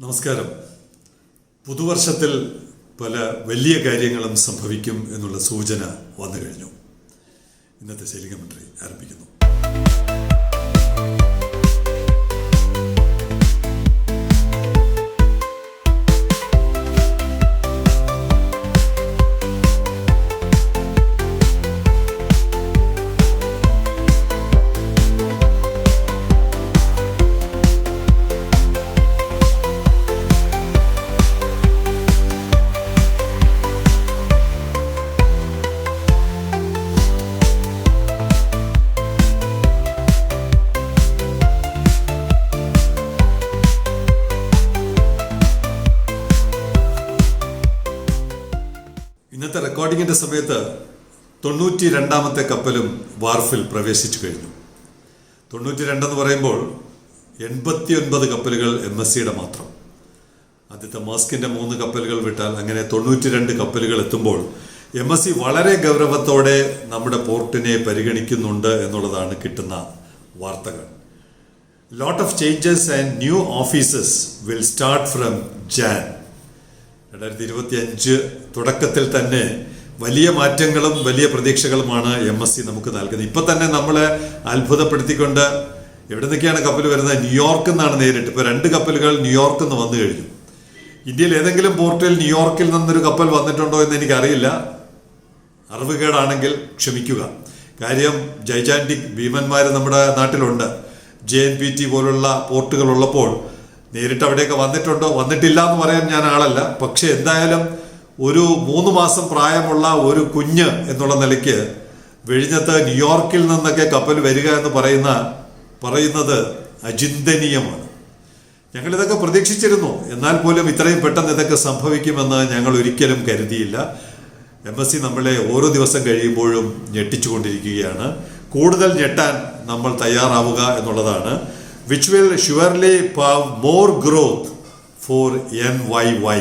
നമസ്കാരം. പുതുവർഷത്തിൽ പല വലിയ കാര്യങ്ങളും സംഭവിക്കും എന്നുള്ള സൂചന വന്നു കഴിഞ്ഞു. ഇന്നത്തെ ശൈലിക മന്ത്രി ആരംഭിക്കുന്നു. റെക്കോർഡിങ്ങിന്റെ സമയത്ത് തൊണ്ണൂറ്റി രണ്ടാമത്തെ കപ്പലും വാർഫിൽ പ്രവേശിച്ചു കഴിഞ്ഞു. തൊണ്ണൂറ്റി രണ്ടെന്ന് പറയുമ്പോൾ എൺപത്തി ഒൻപത് കപ്പലുകൾ എം എസ് സിയുടെ മാത്രം. ആദ്യത്തെ മാസ്കിന്റെ മൂന്ന് കപ്പലുകൾ വിട്ടാൽ അങ്ങനെ തൊണ്ണൂറ്റി രണ്ട് കപ്പലുകൾ എത്തുമ്പോൾ എം എസ് സി വളരെ ഗൗരവത്തോടെ നമ്മുടെ പോർട്ടിനെ പരിഗണിക്കുന്നുണ്ട് എന്നുള്ളതാണ് കിട്ടുന്ന വാർത്തകൾ. Lot of changes and new offices will start from Jan രണ്ടായിരത്തി ഇരുപത്തി അഞ്ച് തുടക്കത്തിൽ തന്നെ വലിയ മാറ്റങ്ങളും വലിയ പ്രതീക്ഷകളുമാണ് എം എസ് സി നമുക്ക് നൽകുന്നത്. ഇപ്പൊ തന്നെ നമ്മളെ അത്ഭുതപ്പെടുത്തിക്കൊണ്ട് എവിടെ നിന്നൊക്കെയാണ് കപ്പൽ വരുന്നത്? ന്യൂയോർക്കിൽ നിന്നാണ് നേരിട്ട്. ഇപ്പൊ രണ്ട് കപ്പലുകൾ ന്യൂയോർക്കിൽ നിന്ന് വന്നു കഴിഞ്ഞു. ഇന്ത്യയിൽ ഏതെങ്കിലും പോർട്ടിൽ ന്യൂയോർക്കിൽ നിന്നൊരു കപ്പൽ വന്നിട്ടുണ്ടോ എന്ന് എനിക്കറിയില്ല. അറിവുകേടാണെങ്കിൽ ക്ഷമിക്കുക. കാര്യം ജൈജാന്റിക് ഭീമന്മാർ നമ്മുടെ നാട്ടിലുണ്ട്. ജെ എൻ പി ടി പോലുള്ള പോർട്ടുകൾ ഉള്ളപ്പോൾ നേരിട്ട് അവിടെയൊക്കെ വന്നിട്ടുണ്ടോ? വന്നിട്ടില്ല എന്ന് പറയാൻ ഞാൻ ആളല്ല. പക്ഷെ എന്തായാലും ഒരു മൂന്ന് മാസം പ്രായമുള്ള ഒരു കുഞ്ഞ് എന്നുള്ള നിലയ്ക്ക് വിഴിഞ്ഞത്ത് ന്യൂയോർക്കിൽ നിന്നൊക്കെ കപ്പൽ വരിക എന്ന് പറയുന്ന പറയുന്നത് അചിന്തനീയമാണ്. ഞങ്ങൾ ഇതൊക്കെ പ്രതീക്ഷിച്ചിരുന്നു. എന്നാൽ പോലും ഇത്രയും പെട്ടെന്ന് ഇതൊക്കെ സംഭവിക്കുമെന്ന് ഞങ്ങൾ ഒരിക്കലും കരുതിയില്ല. എം എസ് സി നമ്മളെ ഓരോ ദിവസം കഴിയുമ്പോഴും ഞെട്ടിച്ചുകൊണ്ടിരിക്കുകയാണ്. കൂടുതൽ ഞെട്ടാൻ നമ്മൾ തയ്യാറാവുക എന്നുള്ളതാണ്. Which will surely more growth for N Y Y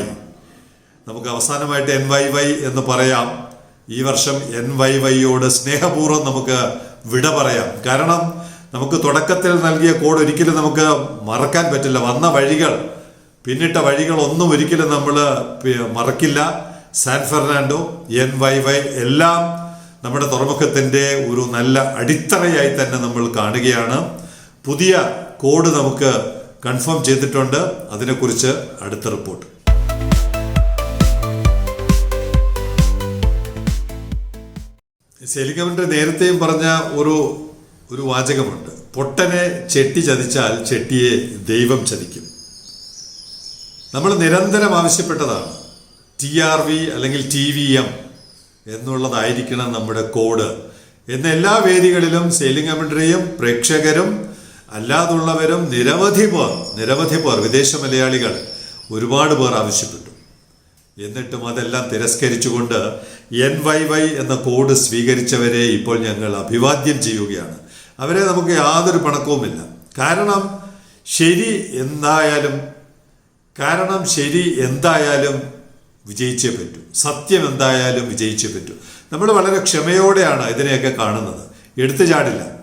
നമുക്ക് അവസാനമായിട്ട് എൻ വൈ വൈ എന്ന് പറയാം. ഈ വർഷം എൻ വൈ വൈയോട് സ്നേഹപൂർവം നമുക്ക് വിട പറയാം. കാരണം നമുക്ക് തുടക്കത്തിൽ നൽകിയ കോഡ് ഒരിക്കലും നമുക്ക് മറക്കാൻ പറ്റില്ല. വന്ന വഴികൾ പിന്നിട്ട വഴികൾ ഒന്നും ഒരിക്കലും നമ്മൾ മറക്കില്ല. San Fernando N Y Y എല്ലാം നമ്മുടെ തുറമുഖത്തിന്റെ ഒരു നല്ല അടിത്തറയായി തന്നെ നമ്മൾ കാണുകയാണ്. പുതിയ കോഡ് നമുക്ക് കൺഫേം ചെയ്തിട്ടുണ്ട്. അതിനെക്കുറിച്ച് അടുത്ത റിപ്പോർട്ട്. സെലിഗമന്റെ നേരത്തെയും പറഞ്ഞ ഒരു ഒരു വാചകമുണ്ട്. പൊട്ടനെ ചെട്ടി ചതിച്ചാൽ ചെട്ടിയെ ദൈവം ചതിക്കും. നമ്മൾ നിരന്തരം ആവശ്യപ്പെട്ടതാണ്. ടി ആർ വി അല്ലെങ്കിൽ ടി വി എം എന്നുള്ളതായിരിക്കണം നമ്മുടെ കോഡ്. എന്ന എല്ലാ വേദികളിലും സെയിലിംഗ് പ്രേക്ഷകരും അല്ലാതുള്ളവരും നിരവധി പേർ നിരവധി പേർ വിദേശ മലയാളികൾ ഒരുപാട് പേർ ആവശ്യപ്പെട്ടു. എന്നിട്ടും അതെല്ലാം തിരസ്കരിച്ചുകൊണ്ട് എൻ വൈ വൈ എന്ന കോഡ് സ്വീകരിച്ചവരെ ഇപ്പോൾ ഞങ്ങൾ അഭിവാദ്യം ചെയ്യുകയാണ്. അവരെ നമുക്ക് യാതൊരു പണക്കവുമില്ല. കാരണം ശരി എന്തായാലും കാരണം ശരി എന്തായാലും വിജയിച്ചേ പറ്റൂ. സത്യം എന്തായാലും വിജയിച്ചേ പറ്റൂ. നമ്മൾ വളരെ ക്ഷമയോടെയാണ് ഇതിനെയൊക്കെ കാണുന്നത്. എടുത്തു ചാടില്ല.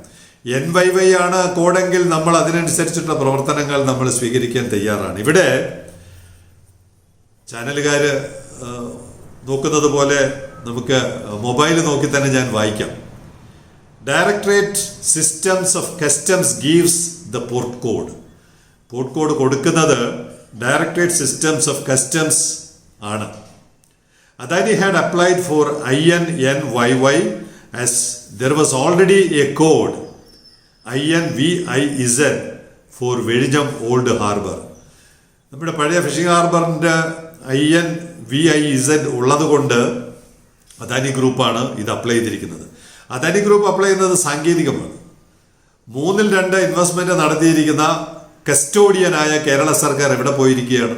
എൻ വൈ വൈ ആണ് കോഡെങ്കിൽ നമ്മൾ അതിനനുസരിച്ചിട്ടുള്ള പ്രവർത്തനങ്ങൾ നമ്മൾ സ്വീകരിക്കാൻ തയ്യാറാണ്. ഇവിടെ ചാനലുകാർ നോക്കുന്നത് പോലെ നമുക്ക് മൊബൈൽ നോക്കി തന്നെ ഞാൻ വായിക്കാം. Directorate systems of customs gives the port code. Port code കൊടുക്കുന്നത് ഡയറക്ടറേറ്റ് സിസ്റ്റംസ് ഓഫ് കസ്റ്റംസ് ആണ്. Adani had applied for I N N Y Y as there was already a code I N V I isn't for വെഴിഞ്ഞം old harbour നമ്മുടെ പഴയ fishing ഹാർബറിന്റെ I N V I Z ഉള്ളത് കൊണ്ട് അദാനി ഗ്രൂപ്പാണ് ഇത് apply ചെയ്തിരിക്കുന്നത്. Adani group apply ചെയ്യുന്നത് സാങ്കേതികമാണ്. മൂന്നിൽ രണ്ട് ഇൻവെസ്റ്റ്മെന്റ് നടത്തിയിരിക്കുന്ന കസ്റ്റോഡിയനായ കേരള സർക്കാർ എവിടെ പോയിരിക്കുകയാണ്?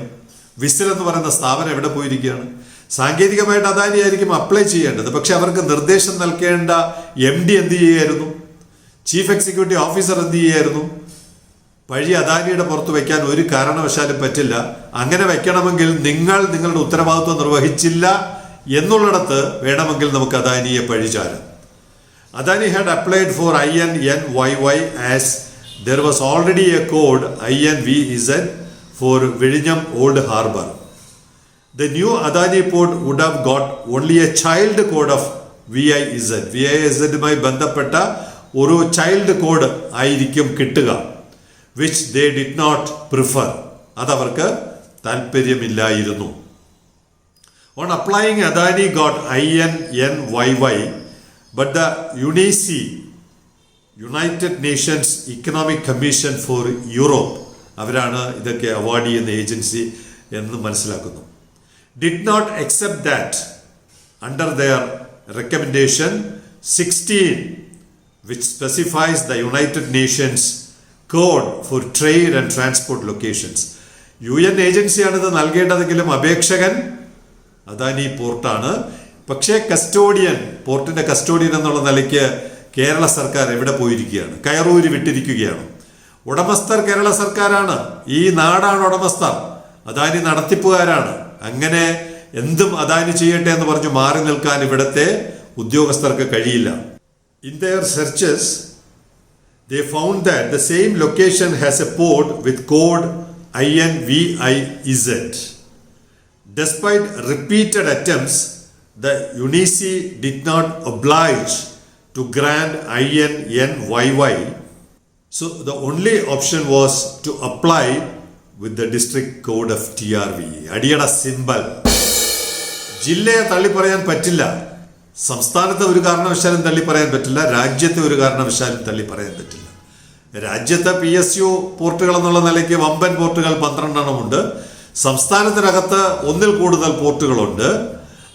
വിസിൽ എന്ന് പറയുന്ന സ്ഥാപനം എവിടെ പോയിരിക്കുകയാണ്? സാങ്കേതികമായിട്ട് അദാനി ആയിരിക്കും അപ്ലൈ ചെയ്യേണ്ടത്. പക്ഷെ അവർക്ക് നിർദ്ദേശം നൽകേണ്ട എം ഡി എന്ത് ചെയ്യുമായിരുന്നു ചീഫ് എക്സിക്യൂട്ടീവ് ഓഫീസർ എന്ത് ചെയ്യായിരുന്നു? വഴി അദാനിയുടെ പുറത്ത് വയ്ക്കാൻ ഒരു കാരണവശാലും പറ്റില്ല. അങ്ങനെ വെക്കണമെങ്കിൽ നിങ്ങൾ നിങ്ങളുടെ ഉത്തരവാദിത്വം നിർവഹിച്ചില്ല എന്നുള്ളിടത്ത് വേണമെങ്കിൽ നമുക്ക് അദാനിയെ പഴിചാരാം. Adani had applied for I N N Y Y as there was already a code I N V Z N for വിഴിഞ്ഞം old harbour the new Adani port would have got only a child code of V I Z N V VIZ. VIZ-മായി ബന്ധപ്പെട്ട ഒരു child code ആയിരിക്കും കിട്ടുക. Which they did not prefer അതവർക്ക് താല്പര്യമില്ലായിരുന്നു. On applying Adani got I N N Y Y but the UNECE United Nations Economic Commission for Europe അവരാണ് ഇതൊക്കെ award ചെയ്യുന്ന agency എന്ന് മനസ്സിലാക്കുന്നു. Did not accept that under their recommendation sixteen which specifies the United Nations code for trade and transport locations U N ഏജൻസിയാണ് ഇത് നൽകേണ്ടതെങ്കിലും അപേക്ഷകൻ അദാനി പോർട്ടാണ്. പക്ഷേ കസ്റ്റോഡിയൻ പോർട്ടിന്റെ കസ്റ്റോഡിയൻ എന്നുള്ള നിലയ്ക്ക് കേരള സർക്കാർ എവിടെ പോയിരിക്കുകയാണ്? കയറൂരി വിട്ടിരിക്കുകയാണ്. ഉടമസ്ഥർ കേരള സർക്കാരാണ്. ഈ നാടാണ് ഉടമസ്ഥർ. അദാനി നടത്തിപ്പുകാരാണ്. അങ്ങനെ എന്തും അദാനി ചെയ്യട്ടെ എന്ന് പറഞ്ഞ് മാറി നിൽക്കാൻ ഇവിടുത്തെ ഉദ്യോഗസ്ഥർക്ക് കഴിയില്ല. In their searches they found that the same location has a port with code INVIZ. Despite repeated attempts, the UNICE did not oblige to grant INNYY. So the only option was to apply with the district code of TRV. അടിയട symbol ജില്ലയെ തള്ളി പറയാൻ പറ്റില്ല സംസ്ഥാനത്തെ ഒരു കാരണവശാലും തള്ളി പറയാൻ പറ്റില്ല രാജ്യത്തെ ഒരു കാരണവശാലും തള്ളി പറ്റില്ല രാജ്യത്തെ പി എസ് യു പോർട്ടുകൾ എന്നുള്ള നിലയ്ക്ക് വമ്പൻ പോർട്ടുകൾ പന്ത്രണ്ടെണ്ണമുണ്ട് സംസ്ഥാനത്തിനകത്ത് ഒന്നിൽ കൂടുതൽ പോർട്ടുകളുണ്ട്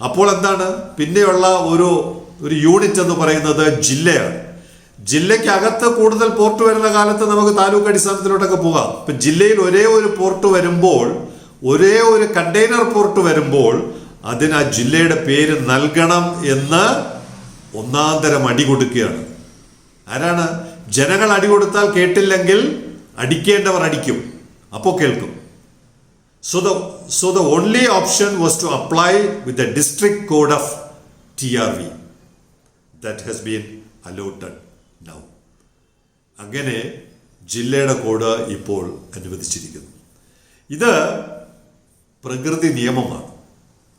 അപ്പോൾ എന്താണ്? പിന്നെയുള്ള ഒരു ഒരു യൂണിറ്റ് എന്ന് പറയുന്നത് ജില്ലയാണ്. ജില്ലയ്ക്കകത്ത് കൂടുതൽ പോർട്ട് വരുന്ന കാലത്ത് നമുക്ക് താലൂക്ക് അടിസ്ഥാനത്തിലോട്ടൊക്കെ പോകാം. ഇപ്പൊ ജില്ലയിൽ ഒരേ ഒരു പോർട്ട് വരുമ്പോൾ ഒരേ ഒരു കണ്ടെയ്നർ പോർട്ട് വരുമ്പോൾ അതിന് ആ ജില്ലയുടെ പേര് നൽകണം എന്ന് ഒന്നാന്തരം അടി കൊടുക്കുകയാണ്. ആരാണ്? ജനങ്ങൾ അടി കൊടുത്താൽ കേട്ടില്ലെങ്കിൽ അടിക്കേണ്ടവർ അടിക്കും. അപ്പോൾ കേൾക്കും. So the so the only option was to apply with the district code of T R V that has been allotted now അങ്ങനെ ജില്ലയുടെ കോഡ് ഇപ്പോൾ അനുവദിച്ചിരിക്കുന്നു. ഇത് പ്രകൃതി നിയമമാണ്.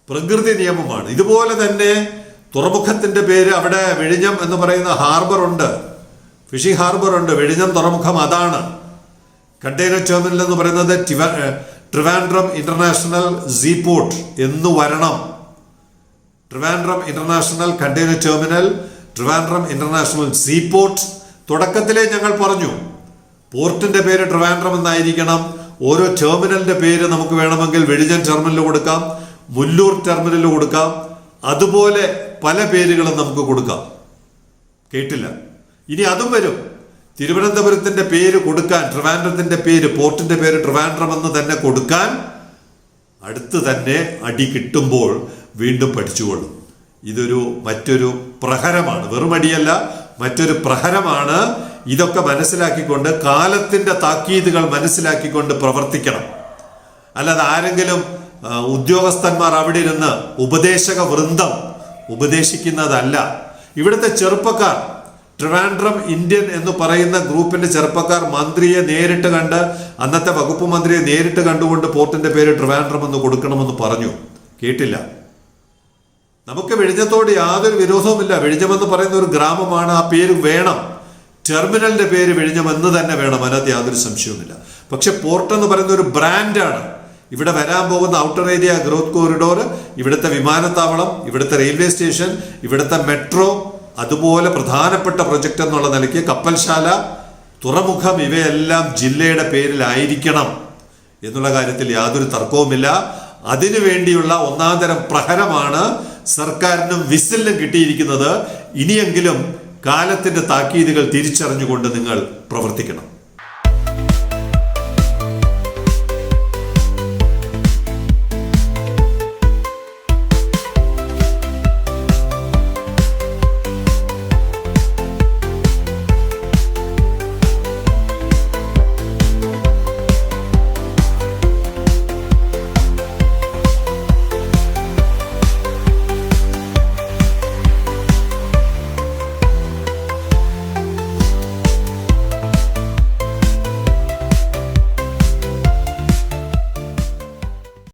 പ്രകൃതി നിയമമാണ്. ഇതുപോലെ തന്നെ തുറമുഖത്തിന്റെ പേര് അവിടെ വിഴിഞ്ഞം എന്ന് പറയുന്ന ഹാർബർ ഉണ്ട്. ഫിഷിംഗ് ഹാർബർ ഉണ്ട്. വെടിഞ്ഞം തുറമുഖം അതാണ്. കണ്ടെയ്നർ ടെർമിനൽ എന്ന് പറയുന്നത് ട്രിവാൻഡ്രം ഇന്റർനാഷണൽ സീപോർട്ട് എന്ന് വരണം. Trivandrum international container terminal Trivandrum international sea seaport തുടക്കത്തിലേ ഞങ്ങൾ പറഞ്ഞു. പോർട്ടിന്റെ പേര് ട്രിവാൻഡ്രം എന്നായിരിക്കണം. ഓരോ ടെർമിനലിന്റെ പേര് നമുക്ക് വേണമെങ്കിൽ വെടിജൻ ടെർമിനൽ കൊടുക്കാം മുല്ലൂർ ടെർമിനൽ കൊടുക്കാം. അതുപോലെ പല പേരുകളും നമുക്ക് കൊടുക്കാം. കേട്ടില്ല? ഇനി അതും വരും. തിരുവനന്തപുരത്തിന്റെ പേര് കൊടുക്കാൻ ട്രിവാൻഡ്രത്തിന്റെ പേര് പോർട്ടിന്റെ പേര് ട്രിവാൻഡ്രം എന്ന് തന്നെ കൊടുക്കാൻ അടുത്ത് തന്നെ അടി കിട്ടുമ്പോൾ വീണ്ടും പഠിച്ചുകൊള്ളും. ഇതൊരു മറ്റൊരു പ്രഹരമാണ്. വെറും അടിയല്ല മറ്റൊരു പ്രഹരമാണ്. ഇതൊക്കെ മനസ്സിലാക്കിക്കൊണ്ട് കാലത്തിന്റെ താക്കീതുകൾ മനസ്സിലാക്കിക്കൊണ്ട് പ്രവർത്തിക്കണം. അല്ലാതെ ആരെങ്കിലും ഉദ്യോഗസ്ഥന്മാർ അവിടെ ഇരുന്ന് ഉപദേശക വൃന്ദം ഉപദേശിക്കുന്നതല്ല. ഇവിടുത്തെ ചെറുപ്പക്കാർ ട്രിവാൻഡ്രം ഇന്ത്യൻ എന്ന് പറയുന്ന ഗ്രൂപ്പിന്റെ ചെറുപ്പക്കാർ മന്ത്രിയെ നേരിട്ട് കണ്ട് അന്നത്തെ വകുപ്പ് മന്ത്രിയെ നേരിട്ട് കണ്ടുകൊണ്ട് പോർട്ടിന്റെ പേര് ട്രിവാൻഡ്രം എന്ന് കൊടുക്കണമെന്ന് പറഞ്ഞു. കേട്ടില്ല. നമുക്ക് വെഴിഞ്ഞത്തോട് യാതൊരു വിരോധവുമില്ല. വെഴിഞ്ഞമെന്ന് പറയുന്ന ഒരു ഗ്രാമമാണ്. ആ പേര് വേണം. ടെർമിനലിന്റെ പേര് വെഴിഞ്ഞം എന്ന് തന്നെ വേണം. അതിനകത്ത് യാതൊരു സംശയവുമില്ല. പക്ഷെ പോർട്ട് എന്ന് പറയുന്ന ഒരു ബ്രാൻഡാണ്. ഇവിടെ വരാൻ പോകുന്ന ഔട്ടർ ഏരിയ ഗ്രോത്ത് കോറിഡോർ ഇവിടുത്തെ വിമാനത്താവളം ഇവിടുത്തെ റെയിൽവേ സ്റ്റേഷൻ ഇവിടുത്തെ മെട്രോ അതുപോലെ പ്രധാനപ്പെട്ട പ്രൊജക്റ്റ് എന്നുള്ള നിലയ്ക്ക് കപ്പൽശാല തുറമുഖം ഇവയെല്ലാം ജില്ലയുടെ പേരിലായിരിക്കണം എന്നുള്ള കാര്യത്തിൽ യാതൊരു തർക്കവുമില്ല. അതിനു വേണ്ടിയുള്ള തരം പ്രഹരമാണ് സർക്കാരിനും വിസിലിനും കിട്ടിയിരിക്കുന്നത്. ഇനിയെങ്കിലും കാലത്തിന്റെ താക്കീതുകൾ തിരിച്ചറിഞ്ഞുകൊണ്ട് നിങ്ങൾ പ്രവർത്തിക്കണം.